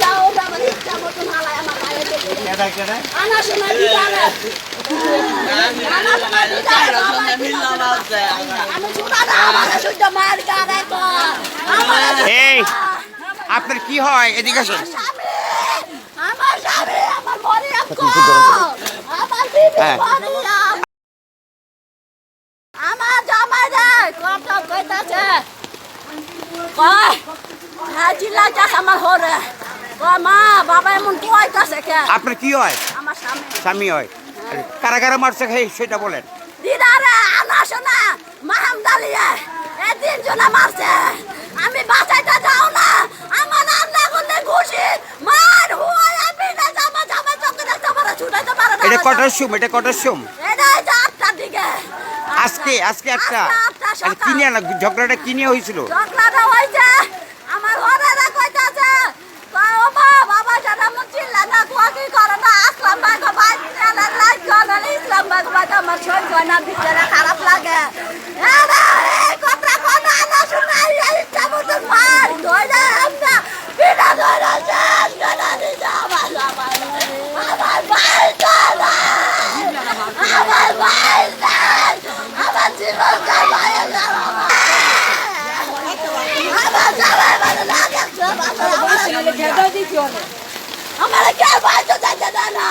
যাও আমার ইচ্ছা হালায় আমার দেখে আনা আনা আমি আমার শুদ্ধ এই আপনার কি হয়? এদিকে আসুন। আমার স্বামী আমার মরিয়াম কো। আমার বিবি। মরিয়াম আমার জামাই রে কত কইতাছে কয় হ্যাঁ চিল্লাইতাছে আমার হরে কয় মা বাবা এমন কইতাছে কে? আপনার কি হয়? আমার স্বামী। স্বামী হয়। কারা কারা মারছে হে সেটা বলেন। দিদারে আনা শোনা মাহামদালিয়ে এ তিনজনে মারছে। আমি বাঁচাইতে যাও না। আমার রান্না করলে ঘুষি মার আমি না জামা জামা চোখে দেখতে পারে ছুটাইতে পারে না এটা কটার সুম? এটা কটার সুম? এটা আটটার দিকে। আজকে আজকে একটা। আটটা আরে কি নিয়ে না ঝগড়াটা কি নিয়ে হয়েছিল। ঝগড়াটা হয়েছে। আমার ঘরেরা কইতাছে। বাবা জানা মন চিল্লা না কোয়া কি করে না আসলাম ভাই গো ভাই না লাইট করে ইসলাম ভাই গো ভাই আমার সহ্য হয় না ভিতরে খারাপ লাগে। আরে এই কথা কথা না শুনাই এই ইচ্ছা মার ধরে আমরা বিনা ধরে শেষ করে দিছে আমার আমার আমার ভাই আমার ভাই আমার কে ভাই তো যাইতে দেয় না।